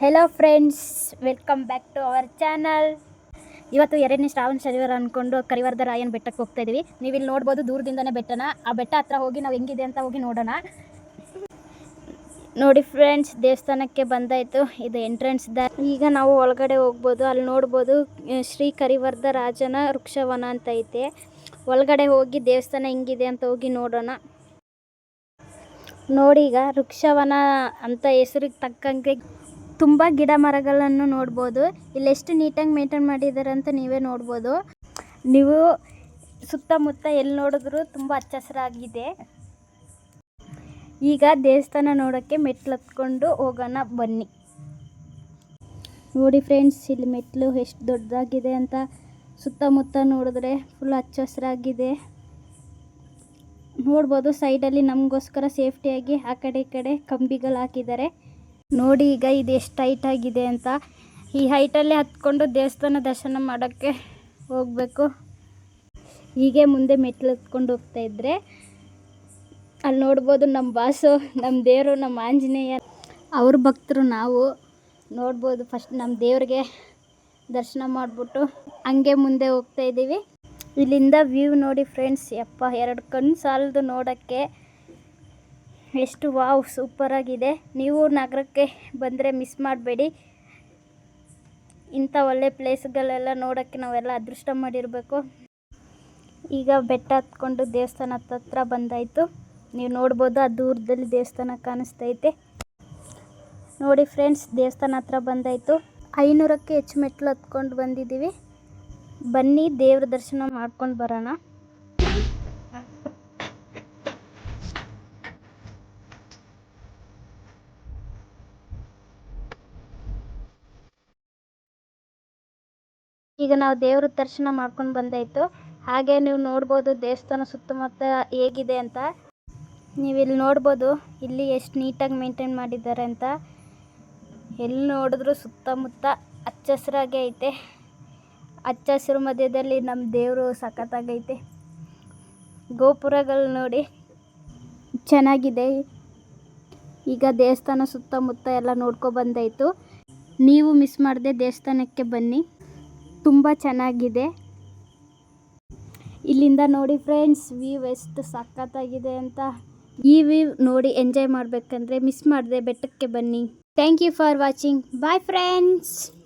Hello friends welcome back to our channel ಇವತ್ತು ಎರಡನೇ ಶ್ರಾವಣ ಶನಿವಾರ ಅಂದ್ಕೊಂಡು ಕರಿವರ್ಧ ರಾಯನ್ ಬೆಟ್ಟಕ್ಕೆ ಹೋಗ್ತಾ ಇದೀವಿ. ನೀವು ಇಲ್ಲಿ ನೋಡ್ಬೋದು, ದೂರದಿಂದನೇ ಬೆಟ್ಟನ. ಆ ಬೆಟ್ಟ ಹತ್ರ ಹೋಗಿ ನಾವು ಹೆಂಗಿದೆ ಅಂತ ಹೋಗಿ ನೋಡೋಣ. ನೋಡಿ ಫ್ರೆಂಡ್ಸ್ ದೇವಸ್ಥಾನಕ್ಕೆ ಬಂದಾಯಿತು. ಇದು ಎಂಟ್ರೆನ್ಸ್ ದ ಈಗ ನಾವು ಒಳಗಡೆ ಹೋಗ್ಬೋದು, ಅಲ್ಲಿ ನೋಡ್ಬೋದು ಶ್ರೀ ಕರಿವರ್ಧ ರಾಜನ ವೃಕ್ಷವನ ಅಂತ ಐತೆ. ಒಳಗಡೆ ಹೋಗಿ ದೇವಸ್ಥಾನ ಹೆಂಗಿದೆ ಅಂತ ಹೋಗಿ ನೋಡೋಣ. ನೋಡಿ ಈಗ ವೃಕ್ಷವನ ಅಂತ ಹೆಸರಿಗೆ ತಕ್ಕಂಗೆ ತುಂಬ ಗಿಡ ಮರಗಳನ್ನು ನೋಡ್ಬೋದು. ಇಲ್ಲಿ ಎಷ್ಟು ನೀಟಾಗಿ ಮೇಂಟೈನ್ ಮಾಡಿದ್ದಾರೆ ಅಂತ ನೀವೇ ನೋಡ್ಬೋದು. ನೀವು ಸುತ್ತಮುತ್ತ ಎಲ್ಲಿ ನೋಡಿದ್ರು ತುಂಬ ಹಚ್ಚ ಹಸಿರಾಗಿದೆ ಈಗ ದೇವಸ್ಥಾನ ನೋಡೋಕ್ಕೆ ಮೆಟ್ಲು ಹತ್ಕೊಂಡು ಹೋಗೋಣ, ಬನ್ನಿ. ನೋಡಿ ಫ್ರೆಂಡ್ಸ್, ಇಲ್ಲಿ ಮೆಟ್ಲು ಎಷ್ಟು ದೊಡ್ಡದಾಗಿದೆ ಅಂತ. ಸುತ್ತಮುತ್ತ ನೋಡಿದ್ರೆ ಫುಲ್ ಹಚ್ಚ ಹಸಿರಾಗಿದೆ ನೋಡ್ಬೋದು ಸೈಡಲ್ಲಿ ನಮಗೋಸ್ಕರ ಸೇಫ್ಟಿಯಾಗಿ ಆ ಕಡೆ ಈ ಕಡೆ ಕಂಬಿಗಳು ಹಾಕಿದ್ದಾರೆ. ನೋಡಿ ಈಗ ಇದು ಎಷ್ಟು ಹೈಟ್ ಆಗಿದೆ ಅಂತ. ಈ ಹೈಟಲ್ಲಿ ಹತ್ಕೊಂಡು ದೇವಸ್ಥಾನ ದರ್ಶನ ಮಾಡೋಕ್ಕೆ ಹೋಗಬೇಕು. ಹೀಗೆ ಮುಂದೆ ಮೆಟ್ಲು ಹತ್ಕೊಂಡು ಹೋಗ್ತಾ ಇದ್ದರೆ ಅಲ್ಲಿ ನೋಡ್ಬೋದು ನಮ್ಮ ಬಾಸು, ನಮ್ಮ ದೇವರು, ನಮ್ಮ ಆಂಜನೇಯ. ಅವ್ರ ಭಕ್ತರು ನಾವು ನೋಡ್ಬೋದು ಫಸ್ಟ್ ನಮ್ಮ ದೇವ್ರಿಗೆ ದರ್ಶನ ಮಾಡಿಬಿಟ್ಟು ಹಂಗೆ ಮುಂದೆ ಹೋಗ್ತಾ ಇದ್ದೀವಿ. ಇಲ್ಲಿಂದ ವ್ಯೂ ನೋಡಿ ಫ್ರೆಂಡ್ಸ್ ಯಪ್ಪ, ಎರಡು ಕಣ್ಣು ಸಾಲದು ನೋಡೋಕ್ಕೆ. ಎಷ್ಟು ವಾವ್ ಸೂಪರಾಗಿದೆ ನೀವು ನಗರಕ್ಕೆ ಬಂದರೆ ಮಿಸ್ ಮಾಡಬೇಡಿ. ಇಂಥ ಒಳ್ಳೆ ಪ್ಲೇಸ್ಗಳೆಲ್ಲ ನೋಡೋಕ್ಕೆ ನಾವೆಲ್ಲ ಅದೃಷ್ಟ ಮಾಡಿರಬೇಕು. ಈಗ ಬೆಟ್ಟ ಹತ್ಕೊಂಡು ದೇವಸ್ಥಾನ ಹತ್ರ ಬಂದಾಯಿತು. ನೀವು ನೋಡ್ಬೋದು ಆ ದೂರದಲ್ಲಿ ದೇವಸ್ಥಾನ ಕಾಣಿಸ್ತೈತೆ. ನೋಡಿ ಫ್ರೆಂಡ್ಸ್ ದೇವಸ್ಥಾನ ಹತ್ರ ಬಂದಾಯಿತು. ಐನೂರಕ್ಕೆ ಹೆಚ್ಚು ಮೆಟ್ಲು ಹತ್ಕೊಂಡು ಬಂದಿದ್ದೀವಿ. ಬನ್ನಿ ದೇವ್ರ ದರ್ಶನ ಮಾಡ್ಕೊಂಡು ಬರೋಣ. ಈಗ ನಾವು ದೇವ್ರ ದರ್ಶನ ಮಾಡ್ಕೊಂಡು ಬಂದಾಯಿತು. ಹಾಗೆ ನೀವು ನೋಡ್ಬೋದು ದೇವಸ್ಥಾನ ಸುತ್ತಮುತ್ತ ಹೇಗಿದೆ ಅಂತ. ನೀವು ಇಲ್ಲಿ ನೋಡ್ಬೋದು, ಇಲ್ಲಿ ಎಷ್ಟು ನೀಟಾಗಿ ಮೇಂಟೈನ್ ಮಾಡಿದ್ದಾರೆ ಅಂತ. ಎಲ್ಲಿ ನೋಡಿದ್ರು ಸುತ್ತಮುತ್ತ ಹಚ್ಚ ಹಸಿರಾಗೆ ಐತೆ. ಹಚ್ಚ ಹಸಿರು ಮಧ್ಯದಲ್ಲಿ ನಮ್ಮ ದೇವರು ಸಖತ್ತಾಗೈತೆ ಗೋಪುರಗಳು ನೋಡಿ ಚೆನ್ನಾಗಿದೆ. ಈಗ ದೇವಸ್ಥಾನ ಸುತ್ತಮುತ್ತ ಎಲ್ಲ ನೋಡ್ಕೊ ಬಂದಾಯಿತು. ನೀವು ಮಿಸ್ ಮಾಡದೆ ದೇವಸ್ಥಾನಕ್ಕೆ ಬನ್ನಿ. ತುಂಬ ಚೆನ್ನಾಗಿದೆ. ಇಲ್ಲಿಂದ ನೋಡಿ ಫ್ರೆಂಡ್ಸ್ ವ್ಯೂ ಎಷ್ಟು ಸಖತ್ತಾಗಿದೆ ಅಂತ. ಈ ವ್ಯೂ ನೋಡಿ ಎಂಜಾಯ್ ಮಾಡಬೇಕಂದ್ರೆ ಮಿಸ್ ಮಾಡಿದೆ ಬೆಟ್ಟಕ್ಕೆ ಬನ್ನಿ. Thank you for watching bye friends